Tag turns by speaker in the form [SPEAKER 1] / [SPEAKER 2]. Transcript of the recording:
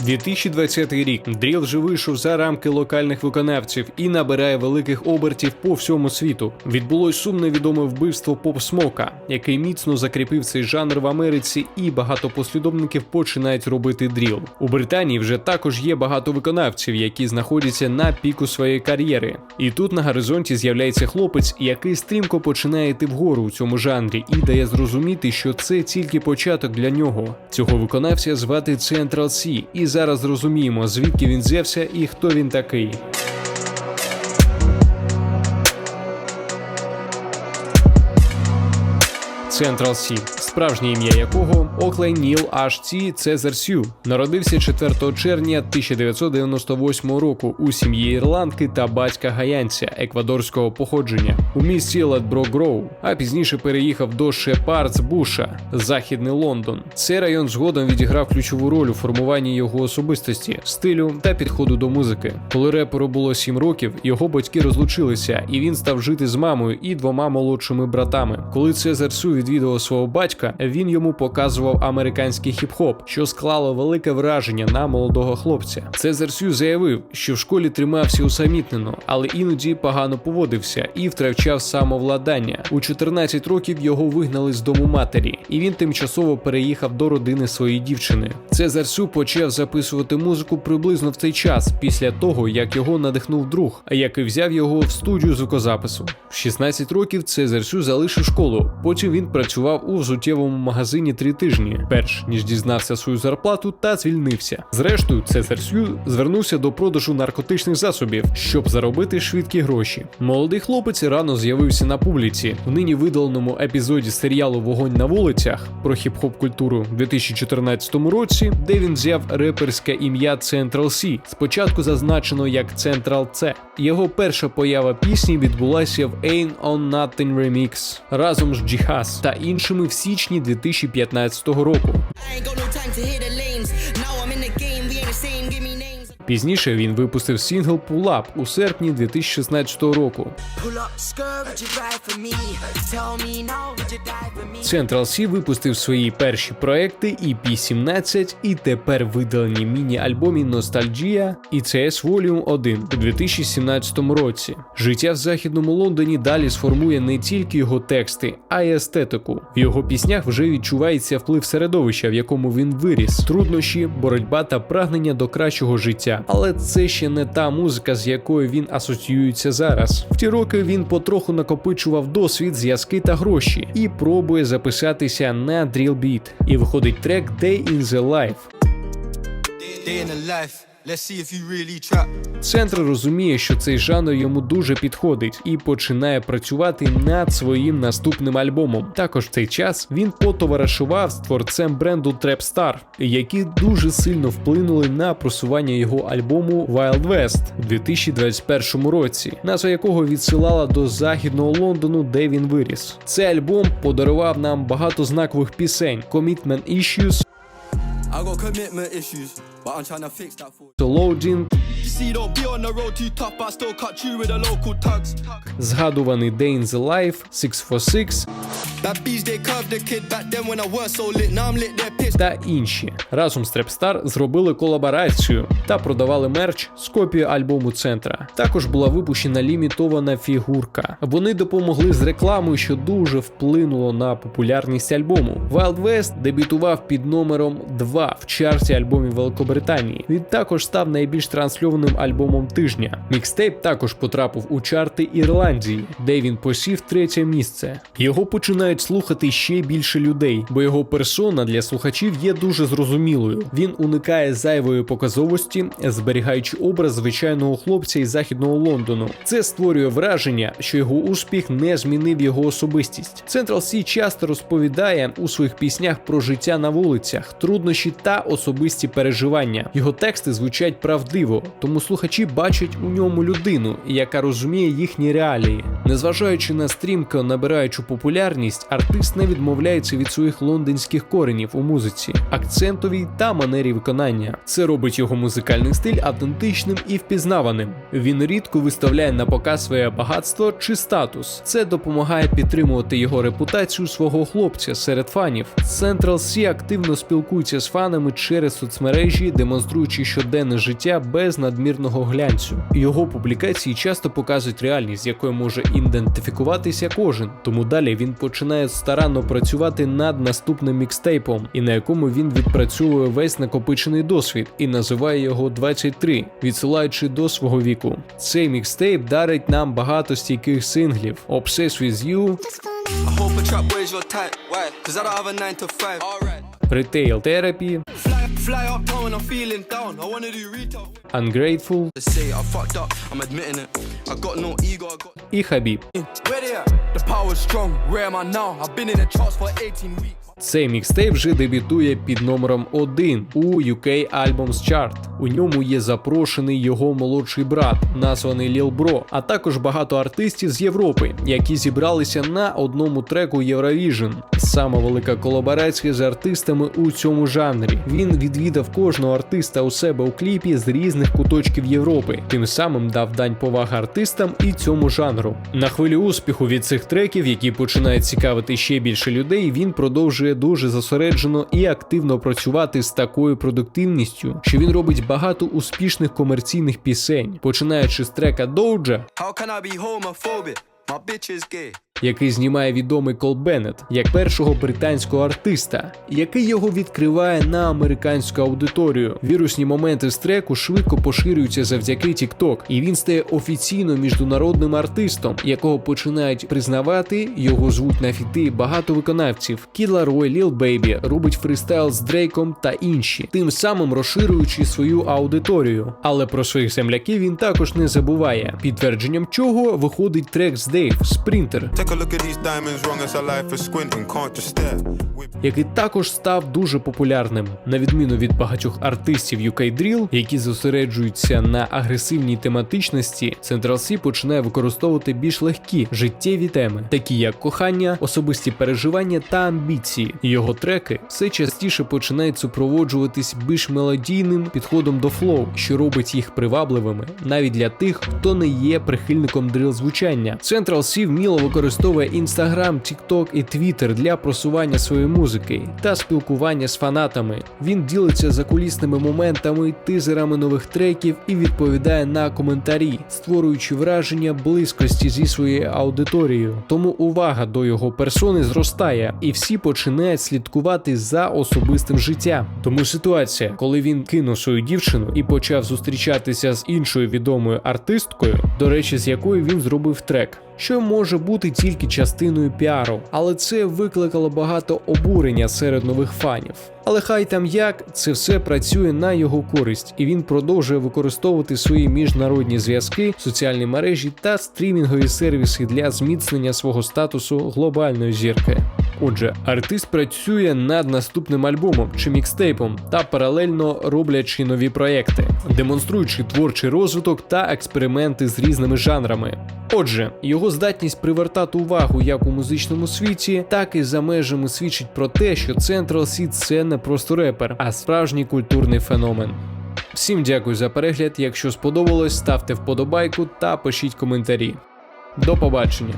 [SPEAKER 1] 2020 рік дріл вже вийшов за рамки локальних виконавців і набирає великих обертів по всьому світу. Відбулось сумне відоме вбивство Поп Смока, який міцно закріпив цей жанр в Америці, і багато послідовників починають робити дріл. У Британії вже також є багато виконавців, які знаходяться на піку своєї кар'єри. І тут на горизонті з'являється хлопець, який стрімко починає йти вгору у цьому жанрі і дає зрозуміти, що це тільки початок для нього. Цього виконавця звати Central C, і зараз зрозуміємо, звідки він взявся і хто він такий. Central C, справжнє ім'я якого Оклей Ніл Аш Ці Цезар Сю, народився 4 червня 1998 року у сім'ї ірландки та батька гаянця еквадорського походження у місті Ледбро Гроу, а пізніше переїхав до Шепардс Буша, західний Лондон. Цей район згодом відіграв ключову роль у формуванні його особистості, стилю та підходу до музики. Коли реперу було 7 років, його батьки розлучилися, і він став жити з мамою і двома молодшими братами. Коли Цезар Сю відвідував свого батька, він йому показував американський хіп-хоп, що склало велике враження на молодого хлопця. Цезар Сю заявив, що в школі тримався усамітнено, але іноді погано поводився і втрачав самовладання. У 14 років його вигнали з дому матері, і він тимчасово переїхав до родини своєї дівчини. Цезар Сю почав записувати музику приблизно в цей час, після того як його надихнув друг, який взяв його в студію звукозапису. В 16 років Цезар Сю залишив школу. Потім він працював у взуттєвому магазині три тижні, перш ніж дізнався свою зарплату та звільнився. Зрештою, Цезар Сю звернувся до продажу наркотичних засобів, щоб заробити швидкі гроші. Молодий хлопець рано з'явився на публіці в нині видаленому епізоді серіалу Вогонь на вулицях про хіп-хоп культуру в 2014 році, де він взяв реперське ім'я Central C, спочатку зазначено як Central C. Його перша поява пісні відбулася в Ain't on Nothing Remix разом з Джіхас та іншими в січні 2015 року. Пізніше він випустив сингл Pull Up у серпні 2016 року. Central C випустив свої перші проекти EP17 і тепер видалені міні-альбомі Ностальджія і CS Volume 1 у 2017 році. Життя в західному Лондоні далі сформує не тільки його тексти, а й естетику. В його піснях вже відчувається вплив середовища, в якому він виріс, труднощі, боротьба та прагнення до кращого життя. Але це ще не та музика, з якою він асоціюється зараз. В ті роки він потроху накопичував досвід, зв'язки та гроші і пробує записатися на дрілбіт. І виходить трек Day in the Life.
[SPEAKER 2] Day in the life.
[SPEAKER 1] Центр розуміє, що цей жанр йому дуже підходить і починає працювати над своїм наступним альбомом. Також в цей час він потоваришував з творцем бренду Trapstar, які дуже сильно вплинули на просування його альбому Wild West у 2021 році, назва якого відсилала до західного Лондону, де він виріс. Цей альбом подарував нам багато знакових пісень: Commitment Issues,
[SPEAKER 2] I got commitment issues, but I'm trying to fix that for you.
[SPEAKER 1] Loading, Згадуваний Day in the Life, 646
[SPEAKER 2] Bad bees, they curved the kid back then when I weren't so lit. Now I'm lit, they're pissed.
[SPEAKER 1] та інші. Разом з Trapstar зробили колаборацію та продавали мерч з копією альбому центра. Також була випущена лімітована фігурка. Вони допомогли з рекламою, що дуже вплинуло на популярність альбому. Wild West дебютував під номером 2 в чарті альбомів Великобританії. Він також став найбільш трансльованим альбомом тижня. Мікстейп також потрапив у чарти Ірландії, де він посів третє місце. Його починають слухати ще більше людей, бо його персона для слухачів є дуже зрозумілою. Він уникає зайвої показовості, зберігаючи образ звичайного хлопця із західного Лондону. Це створює враження, що його успіх не змінив його особистість. Central C часто розповідає у своїх піснях про життя на вулицях, труднощі та особисті переживання. Його тексти звучать правдиво, тому слухачі бачать у ньому людину, яка розуміє їхні реалії. Незважаючи на стрімко набираючу популярність, артист не відмовляється від своїх лондонських коренів у музиці. акцентовій та манері виконання. Це робить його музикальний стиль автентичним і впізнаваним. Він рідко виставляє на показ своє багатство чи статус. Це допомагає підтримувати його репутацію свого хлопця серед фанів. Central C активно спілкується з фанами через соцмережі, демонструючи щоденне життя без надмірного глянцю. Його публікації часто показують реальність, з якою може ідентифікуватися кожен. Тому далі він починає старанно працювати над наступним мікстейпом, і на якому він відпрацьовує весь накопичений досвід і називає його 23, відсилаючи до свого віку. Цей мікстейп дарить нам багато стійких синглів: Obsessed with You,
[SPEAKER 2] I hope a trap boy's your type. Why? Cause I don't have a 9 to 5. Alright.
[SPEAKER 1] Retail Therapy,
[SPEAKER 2] Fly, fly up town when I'm feeling down. I wanna do retail.
[SPEAKER 1] Ungrateful
[SPEAKER 2] They say I fucked up, I'm admitting it. I got no ego, I got.
[SPEAKER 1] і Хабіб.
[SPEAKER 2] Where they at? The power's strong. Where am I now? I've been in the charts for 18 weeks.
[SPEAKER 1] Цей мікстейп вже дебютує під номером 1 у UK Albums Chart. У ньому є запрошений його молодший брат, названий Ліл Бро, а також багато артистів з Європи, які зібралися на одному треку Eurovision. Саме велика колаборація з артистами у цьому жанрі. Він відвідав кожного артиста у себе у кліпі з різних куточків Європи, тим самим дав дань поваги артистам і цьому жанру. На хвилі успіху від цих треків, які починають цікавити ще більше людей, він продовжує дуже зосереджено і активно працювати з такою продуктивністю, що він робить багато успішних комерційних пісень, починаючи з трека Доуджа,
[SPEAKER 2] How can I be homophobic?
[SPEAKER 1] Який знімає відомий Кол Беннет як першого британського артиста, який його відкриває на американську аудиторію. Вірусні моменти з треку швидко поширюються завдяки TikTok, і він стає офіційно міжнародним артистом, якого починають признавати. Його звуть на фіти багато виконавців. Кіла Рой, Ліл Бейбі робить фристайл з Дрейком та інші, тим самим розширюючи свою аудиторію. Але про своїх земляків він також не забуває. Підтвердженням чого виходить трек з Дейв.
[SPEAKER 3] Whip
[SPEAKER 1] який також став дуже популярним, на відміну від багатьох артистів UK Drill, які зосереджуються на агресивній тематичності, Central C починає використовувати більш легкі життєві теми, такі як кохання, особисті переживання та амбіції. Його треки все частіше починають супроводжуватись більш мелодійним підходом до флоу, що робить їх привабливими навіть для тих, хто не є прихильником дрил звучання. Central C вміло використовує Instagram, TikTok і Twitter для просування своєї музики та спілкування з фанатами. Він ділиться закулісними моментами, тизерами нових треків і відповідає на коментарі, створюючи враження близькості зі своєю аудиторією. Тому увага до його персони зростає, і всі починають слідкувати за особистим життям. Тому ситуація, коли він кинув свою дівчину і почав зустрічатися з іншою відомою артисткою, до речі, з якою він зробив трек. Що може бути тільки частиною піару, але це викликало багато обурення серед нових фанів. Але хай там як це все працює на його користь, і він продовжує використовувати свої міжнародні зв'язки, соціальні мережі та стрімінгові сервіси для зміцнення свого статусу глобальної зірки. Отже, артист працює над наступним альбомом чи мікстейпом та паралельно роблячи нові проекти, демонструючи творчий розвиток та експерименти з різними жанрами. Отже, його здатність привертати увагу як у музичному світі, так і за межами свідчить про те, що Central C – це не просто репер, а справжній культурний феномен. Всім дякую за перегляд. Якщо сподобалось, ставте вподобайку та пишіть коментарі. До побачення!